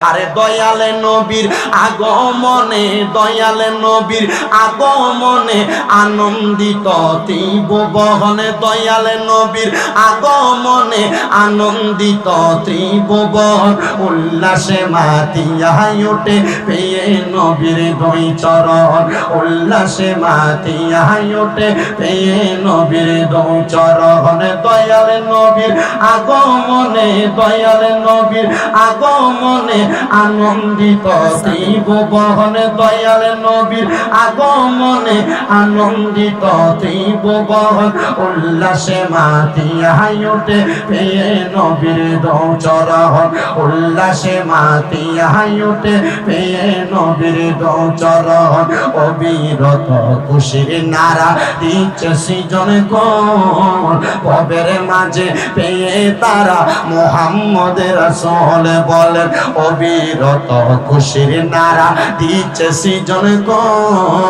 আরে দয়ালে নবীর আগমনে, দয়ালে নবীর আগমনে আনন্দিত তীব বহনে, দয়ালে নবীর আগমনে আনন্দিত তীব বহন, উল্লাসে মাতিয়াই ওঠে পেয়ে নবীর দুই চরণ, উল্লাসে মাতিয়াই ওঠে পেয়ে নবীর দুই চরণ, দয়ালে নবীর আগমনে, দয়ালে নবীর আগমনে আনন্দিত শিব বহনে দয়াল নবীর আগমনে। আনন্দিত শিব বহন উল্লাসে মাতিয়াই ওঠে পেয়ে নবীর দৌচরহন উল্লাসে মাতিয়াই ওঠে পেয়ে নবীর দৌচরহন অবিরত খুশির নারা দিচ্ছে সৃজন কোন পবের মাঝে পেয়ে তারা মোহাম্মদের রসল বলেন অবিরত খুশির নারা দিচ্ছে সৃজন কোন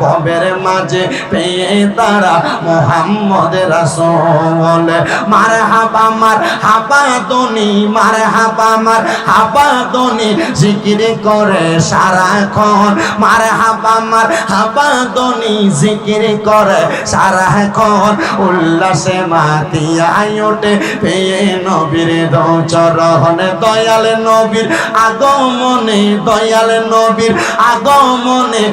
পবের মাঝে পেয়ে তারা মোহাম্মদের রসল। মার হাবা মার হাবা দনি মার হাবা মার হাবা দনি জিকির করে সারাক্ষণ। মার হাবা মার হাবা দনি জিকির করে সারাক্ষণ। উল্লাসে মাতিয়া ওঠে পেয়ে নবীর দৌচরহনে দয়াল নবীর আগমনে, দয়াল নবীর আগমনে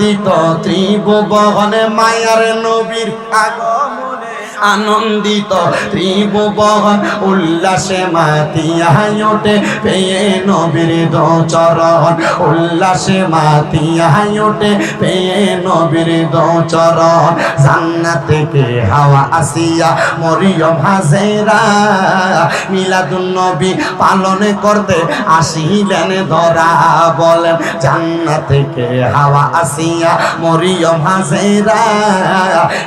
আনন্দিত ত্রিভুবনে মায়ার নবীর আগমনে। আনন্দিত, ত্রিভুবন উল্লাসে মাতিয়াই ওঠে, পেয়ে নবীর দোচরণ। উল্লাসে মাতিয়াই ওঠে, পেয়ে নবীর দোচরণ। জান্নাত থেকে হাওয়া আসিয়া মরিয়ম হাজেরা, মিলাদুন নবী পালন করতে আসিলেন ধরা বলেন, জান্নাত থেকে হাওয়া আসিয়া মরিয়ম হাজেরা,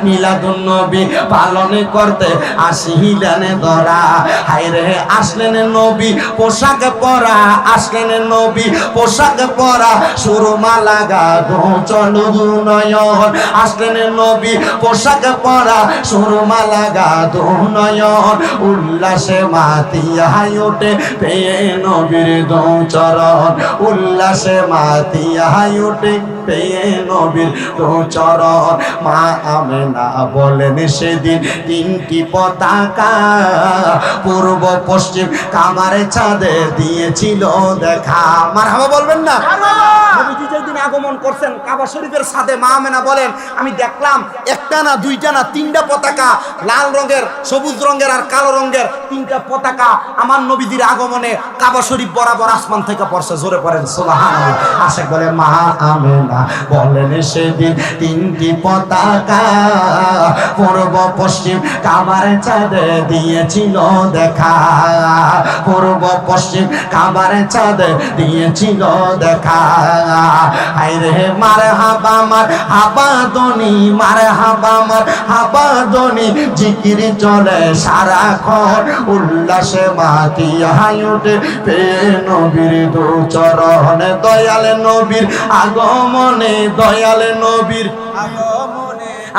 মিলাদুন নবী পালন করতে আসিলেন ধরা। হাইরে আসলেন নবী, পোশাক পরা, আসলেন নবী, পোশাক পরা, সুরমা লাগা চল নয়ন। আসলেন নবী, পোশাক পরা, সুরমা লাগা নয়ন। উল্লাসে মাতিয়াই ওঠে পেয়ে নবীর দৌচরণ। উল্লাসে মাতিয়াই ওঠে পেয়ে নবীর দৌচরণ মা আমেনা বলেন সেদিন তিনটি পতাকা পূর্ব পশ্চিম কামারে চাঁদে দিয়েছিল দেখা। মার হাবা বলবেন না? নবীজি যেদিন আগমন করছেন কাবা শরীফের সাথে মা আমেনা বলেন আমি দেখলাম একটা না দুইটা না তিনটা পতাকা লাল রঙের সবুজ রঙের আর কালো রঙের তিনটা পতাকা আমার নবীজির আগমনে কাবা শরীফ বরাবর আসমান থেকে পড়ছে। জোরে পড়েন সোলাহান আশেক বলে মা আমেনা বলেন সেদিন তিনটি পতাকা পূর্ব পশ্চিম কামারে চাঁদে দিয়েছিল দেখা। পশ্চিম কাবার চাঁদে দিয়েছিল দেখা। হাইরে মারে হাবা মার, হাবা দনি মারে হাবা মার, হাবা দনি জিকির চলে সারাক্ষণ উল্লাসে মাতিয়া উঠে পে নবীর দু চরণে দয়াল নবীর আগমনে, দয়াল নবীর আগমনে।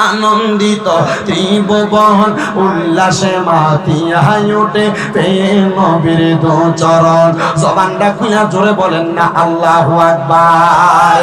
আনন্দিত ত্রিভুবন উল্লাসে মাতিয়াই ওঠে প্রেম বিরুদ্ধ চরণ। সবানটা খুঁয়া জোরে বলেন না, আল্লাহ আকবার।